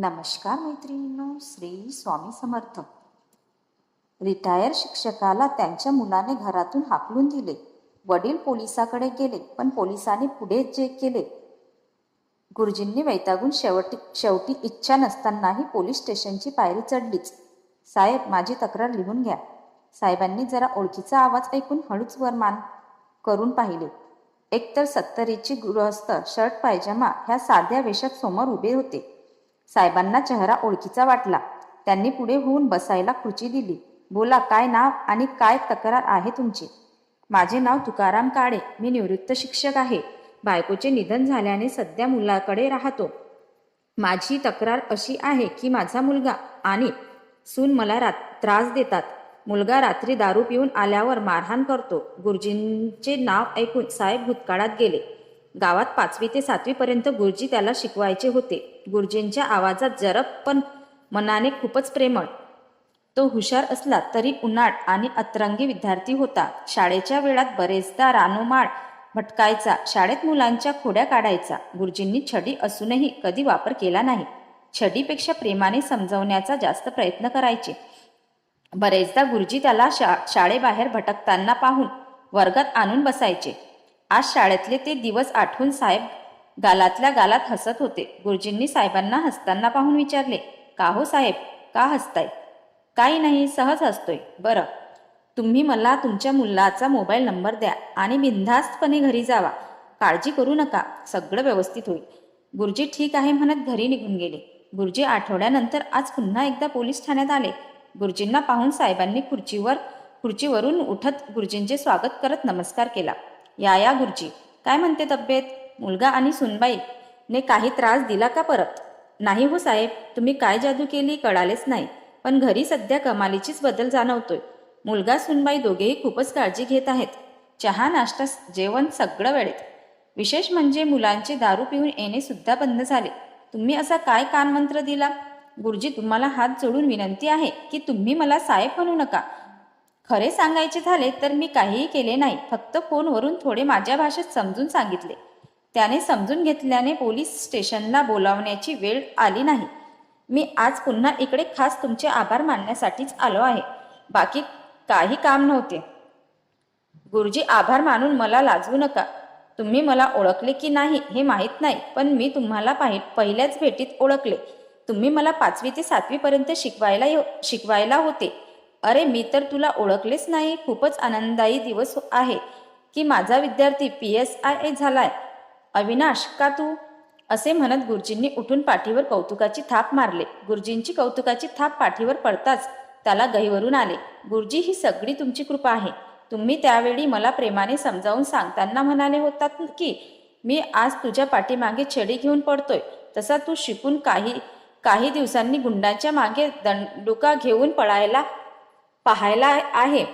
नमस्कार मैत्रिणींनो श्री स्वामी समर्थ. रिटायर शिक्षकाला त्यांच्या मुलाने घरातून हाकलून दिले. वडील पोलिसाकडे गेले पण पोलिसांनी पुढे जे केले. गुरुजींनी वैतागून शेवटी शेवटी इच्छा नसतानाही पोलीस स्टेशनची पायरी चढलीच. साहेब माझी तक्रार लिहून घ्या. साहेबांनी जरा ओळखीचा आवाज ऐकून हळूच वरमान करून पाहिले. एकतर सत्तरीची गृहस्थ शर्ट पायजमा ह्या साध्या वेशात समोर उभे होते. साहेबांना चेहरा ओळखीचा वाटला. त्यांनी पुढे होऊन बसायला खुर्ची दिली. बोला काय नाव आणि काय तक्रार आहे तुमची? माझे नाव तुकाराम काळे. मी निवृत्त शिक्षक आहे. बायकोचे निधन झाल्याने सध्या मुलाकडे राहतो. माझी तक्रार अशी आहे की माझा मुलगा आणि सून मला रात त्रास देतात. मुलगा रात्री दारू पिऊन आल्यावर मारहाण करतो. गुरुजींचे नाव ऐकून साहेब भूतकाळात गेले. गावात पाचवी ते सातवीपर्यंत गुरुजी त्याला शिकवायचे होते. गुरुजींच्या आवाजात जरब पण मनाने खूपच प्रेमळ. तो हुशार असला तरी उन्हाळ आणि अतरंगी विद्यार्थी होता. शाळेच्या वेळात बरेचदा रानोमाळ भटकायचा शाळेत मुलांच्या खोड्या काढायचा. गुरुजींनी छडी असूनही कधी वापर केला नाही. छडीपेक्षा प्रेमाने समजवण्याचा जास्त प्रयत्न करायचे. बरेचदा गुरुजी त्याला शा शाळेबाहेर भटकताना पाहून वर्गात आणून बसायचे. आज शाळेतले ते दिवस आठवून साहेब गालातल्या गालात हसत होते. गुरुजींनी साहेबांना हसताना पाहून विचारले का हो साहेब? का हसताय? काही नाही सहज हसतोय. बरं. तुम्ही मला तुमच्या मुलाचा मोबाईल नंबर द्या आणि बिनधास्तपणे घरी जावा. काळजी करू नका. सगळं व्यवस्थित होईल. गुरुजी ठीक आहे म्हणत घरी निघून गेले. गुरुजी आठवड्यानंतर आज पुन्हा एकदा पोलीस ठाण्यात आले. गुरुजींना पाहून साहेबांनी खुर्चीवर खुर्चीवरून उठत गुरुजींचे स्वागत करत नमस्कार केला. या या गुरुजी. काय म्हणते तब्येत? मुलगा आणि सुनबाई ने काही त्रास दिला का परत? नाही हो साहेब तुम्ही काय जादू केली कळालेच नाही. पण घरी सध्या कमालीचीच बदल जाणवतोय. मुलगा सुनबाई दोघेही खूपच काळजी घेत आहेत. चहा नाश्ता जेवण सगळं वेळेत. विशेष म्हणजे मुलांचे दारू पिऊन येणे सुद्धा बंद झाले. तुम्ही असा काय कानमंत्र दिला? गुरुजी तुम्हाला हात जोडून विनंती आहे की तुम्ही मला साहेब म्हणू नका. खरे सांगायचे झाले तर मी काहीही केले नाही फक्त फोनवरून थोडे माझ्या भाषेत समजून सांगितले. त्याने समजून घेतल्याने पोलीस स्टेशनला बोलावण्याची वेळ आली नाही. मी आज पुन्हा इकडे खास तुमचे आभार मानण्यासाठीच आलो आहे. बाकी काही काम नव्हते. गुरुजी आभार मानून मला लाजवू नका. तुम्ही मला ओळखले की नाही हे माहीत नाही पण मी तुम्हाला पाहि पहिल्याच भेटीत ओळखले. तुम्ही मला पाचवी ते सातवीपर्यंत शिकवायला शिकवायला होते. अरे मी तर तुला ओळखलेच नाही. खूपच आनंददायी दिवस आहे की माझा विद्यार्थी पी एस आय ए झालाय. अविनाश का तू? असे म्हणत गुरुजींनी उठून पाठीवर कौतुकाची थाप मारले. गुरुजींची कौतुकाची थाप पाठीवर पडताच त्याला गहीवरून आले. गुरुजी ही सगळी तुमची कृपा आहे. तुम्ही त्यावेळी मला प्रेमाने समजावून सांगताना म्हणाले होतात की मी आज तुझ्या पाठीमागे छडी घेऊन पडतोय. तसा तू शिकून काही काही दिवसांनी गुंडाच्या मागे दंडुका घेऊन पळायला पाहायला आहे.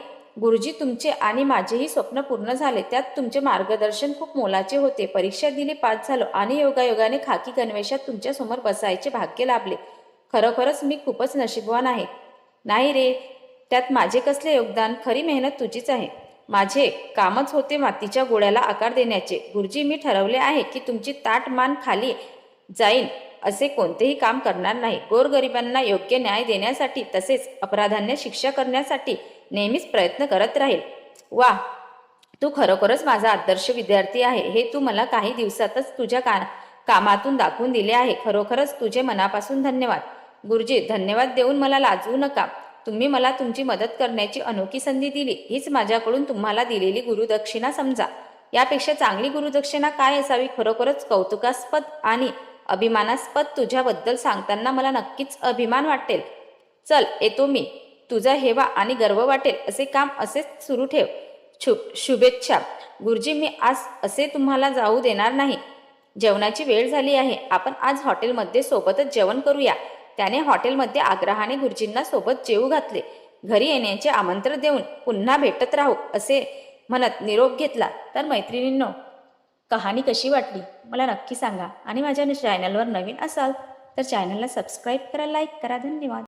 गुरुजी तुमचे आणि माझेही स्वप्न पूर्ण झाले. त्यात तुमचे मार्गदर्शन खूप मोलाचे होते. परीक्षा दिली पास झालो आणि योगायोगाने खाकी गणवेशात तुमच्यासमोर बसायचे भाग्य लाभले. खरोखरच मी खूपच नशीबवान आहे. नाही रे त्यात माझे कसले योगदान? खरी मेहनत तुझीच आहे. माझे कामच होते मातीच्या गोळ्याला आकार देण्याचे. गुरुजी मी ठरवले आहे की तुमची ताट मान खाली जाईल असे कोणतेही काम करणार नाही. गोरगरिबांना योग्य न्याय देण्यासाठी तसेच अपराधांना शिक्षा करण्यासाठी नेहमीच प्रयत्न करत राहील. वा तू खरोखरच माझा आदर्श विद्यार्थी आहे. हे तू मला काही दिवसातच तुझ्या का कामातून दाखवून दिले आहे. खरोखरच तुझे मनापासून धन्यवाद. गुरुजी धन्यवाद देऊन मला लाजवू नका. तुम्ही मला तुमची मदत करण्याची अनोखी संधी दिली. हीच माझ्याकडून तुम्हाला दिलेली गुरुदक्षिणा समजा. यापेक्षा चांगली गुरुदक्षिणा काय असावी? खरोखरच कौतुकास्पद आणि अभिमानास्पद तुझ्याबद्दल सांगताना मला नक्कीच अभिमान वाटेल. चल येतो मी. तुझा हेवा आणि गर्व वाटेल असे काम असेच सुरू ठेव. शु शुभेच्छा. गुरुजी मी आज असे तुम्हाला जाऊ देणार नाही. जेवणाची वेळ झाली आहे. आपण आज हॉटेलमध्ये सोबतच जेवण करूया. त्याने हॉटेलमध्ये आग्रहाने गुरुजींना सोबत जेवू घातले. घरी येण्याचे आमंत्रण देऊन पुन्हा भेटत राहू असे म्हणत निरोप घेतला. तर मैत्रिणींनो कहाणी कशी वाटली मला नक्की सांगा. आणि माझ्या चॅनलवर नवीन असाल तर चॅनलला सबस्क्राईब करा लाईक करा. धन्यवाद.